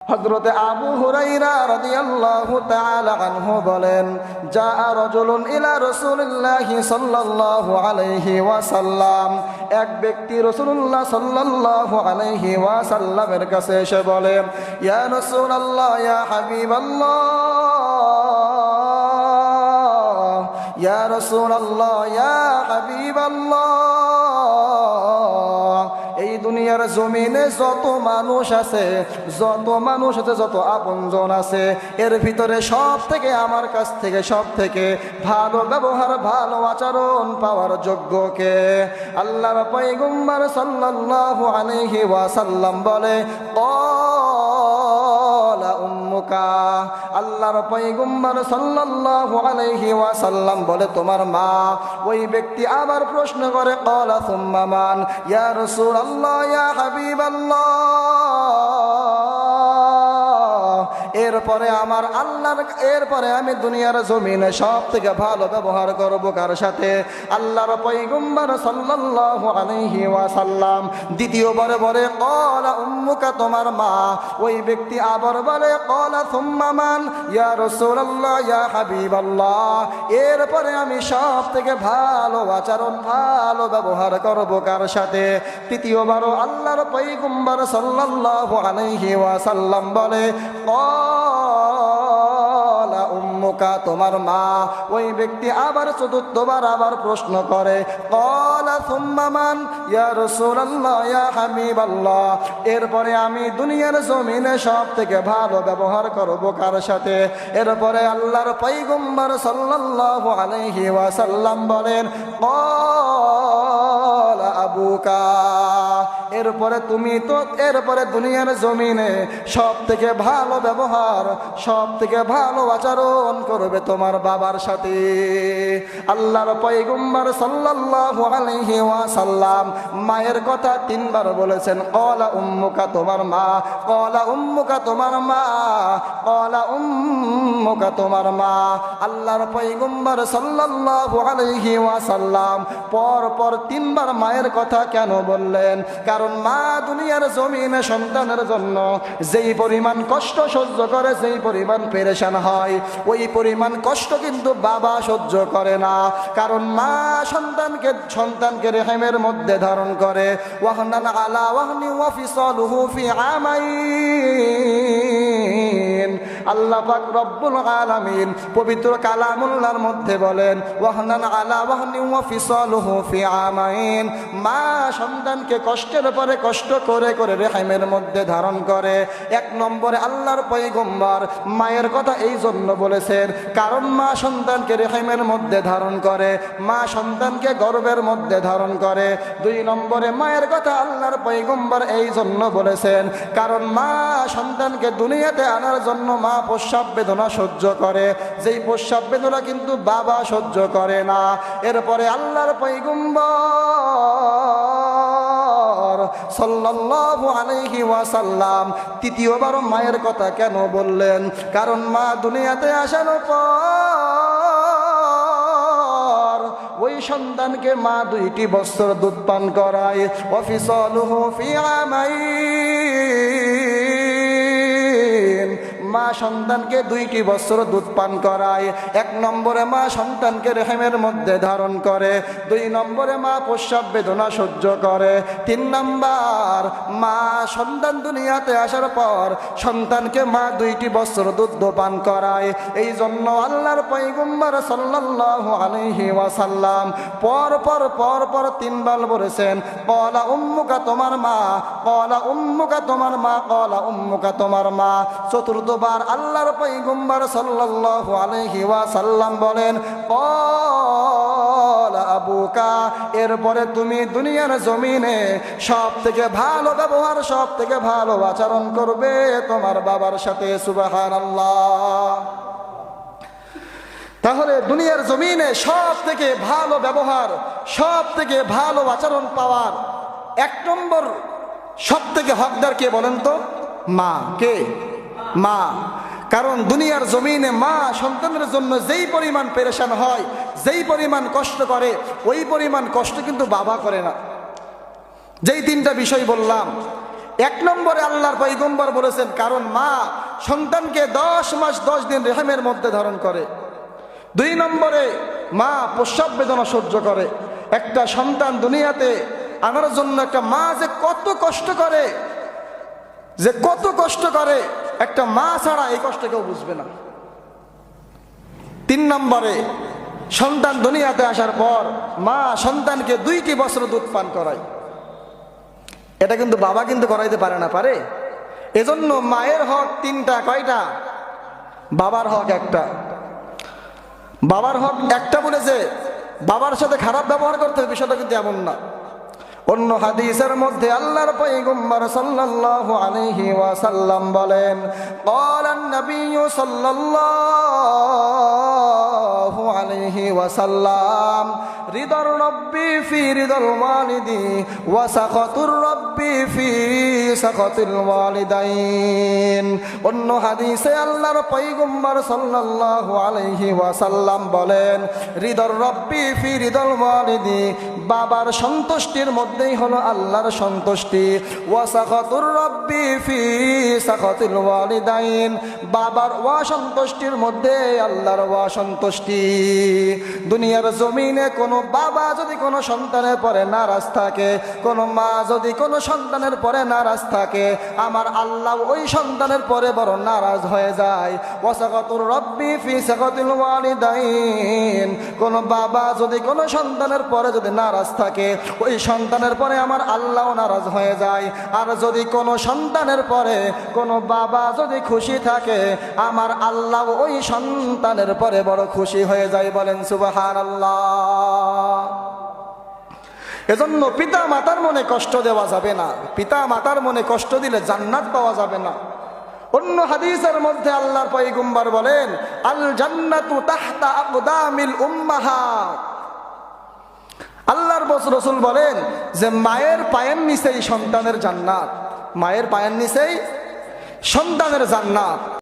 হজরতে আবু হুরাইরা রাদিয়াল্লাহু তাআলা আনহু বলেন যা রাজুলুন ইলা রাসূলিল্লাহি সাল্লাল্লাহু আলাইহি ওয়াসাল্লাম। এক ব্যক্তি রাসূলুল্লাহ সাল্লাল্লাহু আলাইহি ওয়াসাল্লামের কাছে এসে বলে, ইয়া রাসূলুল্লাহ, ইয়া হাবিবাল্লাহ, ইয়া রাসূলুল্লাহ, ইয়া হাবিবাল্লাহ। দুনিয়ার জমিনে যত মানুষ আছে, যত মানুষ আছে, যত আপনজন আছে, এর ভিতরে সব থেকে আমার কাছ থেকে সব থেকে ভালো ব্যবহার, ভালো আচরণ পাওয়ার যোগ্যকে আল্লাহ পাইগুম্বার সাল্লাহ আলহি ওয়াসাল্লাম বলে উম্মুকা আল্লাহর পয়গম্বর সাল্লাল্লাহু আলাইহি ওয়াসাল্লাম বলে, তোমার মা ওই ব্যক্তি আবার প্রশ্ন করে ক্বালা সুম্মা মান, ইয়া রাসূলুল্লাহ, ইয়া হাবিবাল্লাহ। এরপরে আমার আল্লাহর, এরপরে আমি দুনিয়ার জমিনে সব থেকে ভালো ব্যবহার করব কার সাথে? আল্লাহর পৈগম্বর সাল্লাল্লাহু আলাইহি ওয়াসাল্লাম। দ্বিতীয়বারে বলে, কলা উম্মুকা তোমার মা। ওই ব্যক্তি আবার বলে, কলা সুম্মামান ইয়া রাসূলুল্লাহ, ইয়া হাবিবাল্লাহ। এরপরে আমি সব থেকে ভালো আচরণ, ভালো ব্যবহার করব কার সাথে? তৃতীয়বারও আল্লাহর পৈগম্বর সাল্লাল্লাহু আলাইহি ওয়াসাল্লাম বলে উম্মুকা, তোমার মা ওই ব্যক্তি আবার চতুর্থবার আবার প্রশ্ন করে, কলা সুম্মামান ইয়া রাসূলুল্লাহ, ইয়া হাবিবাল্লাহ, এরপরে আমি দুনিয়ার জমিনে সব থেকে ভালো ব্যবহার করব কার সাথে? এরপরে আল্লাহর পয়গম্বর সাল্লাল্লাহু আলাইহি ওয়াসাল্লাম বলেন, কলা আবুকা এরপরে তুমি তো, এরপরে দুনিয়ার জমিনে সব থেকে ভালো ব্যবহার সব থেকে ভালো আচরণ করবে তোমার বাবার সাথে। আল্লাহর পয়গম্বর সাল্লাল্লাহু আলাইহি ওয়াসাল্লাম মায়ের কথা তিনবার বলেছেন, কলা উম্মুকা তোমার মা, কলা উম্মুকা তোমার মা, কলা উম্মুকা তোমার মা। আল্লাহর পয়গম্বর সাল্লাল্লাহু আলাইহি ওয়াসাল্লাম পর পর তিনবার মায়ের কথা কেন বললেন? কারণ মা দুনিয়ার জমিনে সন্তানের জন্য যেই পরিমাণ কষ্ট সহ্য করে, যেই পরিমাণ পেরেশান হয়, ওই পরিমাণ কষ্ট কিন্তু বাবা সহ্য করে না। কারণ মা সন্তানকে সন্তানকে রেহেমের মধ্যে ধারণ করে। ওয়াহনান আলা ওয়াহনি ওয়াফিসালুহু ফি আমাইন। আল্লাহ পাক রব্বুল আলামিন পবিত্র কালামুল্লাহর মধ্যে বলেন, ওয়াহনান আলা ওয়াহনি ওয়াফিসালুহু ফি আমাইন। মা সন্তানকে কষ্টের পরে কষ্ট করে করে রেহাইমের মধ্যে ধারণ করে। এক নম্বরে আল্লাহর পয়গম্বর মায়ের কথা এই জন্য বলেছেন, কারণ মা সন্তানকে রেহাইমের মধ্যে ধারণ করে, মা সন্তানকে গর্বের মধ্যে ধারণ করে। দুই নম্বরে মায়ের কথা আল্লাহর পয়গম্বর এই জন্য বলেছেন, কারণ মা সন্তানকে দুনিয়াতে আনার জন্য মা প্রস্রাব বেদনা সহ্য করে। যেই প্রস্রাব বেদনা কিন্তু বাবা সহ্য করে না। এরপরে আল্লাহর পৈগম্বর সাল্লাল্লাহু তৃতীয়বার মায়ের কথা কেন বললেন? কারণ মা দুনিয়াতে আসার পর ওই সন্তানকে মা দুইটি বছর দুধ পান করায়। অফিসলহু ফি আমাইন মা সন্তানকে দুইটি বছর দুধ পান করায়। এক নম্বরে মা সন্তানকে রেহেমের মধ্যে ধারণ করে। দুই নম্বরে মা প্রস্রাব বেদনা সহ্য করে। তিন নম্বর, মা সন্তান দুনিয়াতে আসার পর সন্তানকে মা দুইটি বছর দুধ পান করায়। এই জন্য আল্লাহর পৈগম্বর সাল্লাল্লাহু আলাইহি ওয়াসাল্লাম পর পর পর পর তিনবার বলেছেন, কলা উম্মুকা তোমার মা, কলা উম্মুকা তোমার মা, কলা উম্মুকা তোমার মা। চতুর্থবার আল্লাহর পৈগম্বর সাল্লাল্লাহু আলাইহি ওয়াসাল্লাম বলেন আবুকা, এরপরে তুমি দুনিয়ার জমিনে সব থেকে ভালো ব্যবহার সব থেকে ভালো আচরণ করবে তোমার বাবার সাথে, সুবহানাল্লাহ। তাহলে দুনিয়ার জমিনে সব থেকে ভালো ব্যবহার সব থেকে ভালো আচরণ পাওয়ার এক নম্বর সব থেকে হকদার কে বলেন তো? মা, কে? মা। কারণ দুনিয়ার জমিনে মা সন্তানের জন্য যেই পরিমাণ পেরেশান হয়, যেই পরিমাণ কষ্ট করে, ওই পরিমাণ কষ্ট কিন্তু বাবা করে না। যেই তিনটা বিষয় বললাম, এক নম্বরে আল্লাহর পৈগম্বর বলেছেন, কারণ মা সন্তানকে দশ মাস দশ দিন রেহামের মধ্যে ধারণ করে। দুই নম্বরে মা প্রস্রাব বেদনা সহ্য করে। একটা সন্তান দুনিয়াতে আনার জন্য একটা মা যে কত কষ্ট করে, যে কত কষ্ট করে একটা মা ছাড়া এই কষ্ট কেউ বুঝবে না। তিন নম্বরে, সন্তান দুনিয়াতে আসার পর মা সন্তানকে দুইটি বছর দুধ পান করায়। এটা কিন্তু বাবা কিন্তু করাইতে পারে না, পারে? এজন্য মায়ের হক তিনটা, কয়টা? বাবার হক একটা। বাবার হক একটা বলেছে, বাবার সাথে খারাপ ব্যবহার করতে হবে, বিষয়টা কিন্তু এমন না। অন্য হাদিসের মধ্যে আল্লাহর পয়গম্বর সাল্লাল্লাহু আলাইহি ওয়াসাল্লাম বলেন قال النبي صلى الله আলিহি ওয়াসাল্লাম। হৃদর রব্বি ফি হৃদল ওয়ালিদি ওয়াসাকতুর রব্বি ফি সাকতুল ওয়ালিদাইন। অন্য হাদিসে আল্লাহর পৈগম্বর সাল্লাল্লাহু আলাইহি ওয়াসাল্লাম বলেন, হৃদর রব্বি ফি হৃদল ওয়ালিদি, বাবার সন্তুষ্টির মধ্যেই হলো আল্লাহর সন্তুষ্টি। ওয়াসাকতুর রব্বি ফি সাকতুল ওয়ালিদাইন, বাবার ওয়াসন্তুষ্টির মধ্যে আল্লাহর ওয়া সন্তুষ্টি দুনিয়ার জমিনে কোনো বাবা যদি কোনো সন্তানের পরে নারাজ থাকে, কোনো মা যদি কোনো সন্তানের পরে নারাজ থাকে, আমার আল্লাহ ওই সন্তানের পরে বড় নারাজ হয়ে যায়। ওসাগতুর রব্বি ফি সাগতুল ওয়ালিদাইন। কোন বাবা যদি কোনো সন্তানের পরে যদি নারাজ থাকে, ওই সন্তানের পরে আমার আল্লাহ নারাজ হয়ে যায়। আর যদি কোনো সন্তানের পরে কোনো বাবা যদি খুশি থাকে, আমার আল্লাহ ওই সন্তানের পরে বড় খুশি হয়ে যায় বলেন সুবাহান আল্লাহ এজন্য পিতা মাতার মনে কষ্ট দেওয়া যাবে না। পিতা মাতার মনে কষ্ট দিলে জান্নাত পাওয়া যাবে না। অন্য হাদিসের মধ্যে আল্লাহর পয়গুম্বার বলেন, আল জান্নাতু তাহতা আকদামিল উম্মাহাত আল্লাহর বস রসুল বলেন যে, মায়ের পায়ের নিচেই সন্তানের জান্নাত, মায়ের পায়ের নিচেই সন্তানের জান্নাত।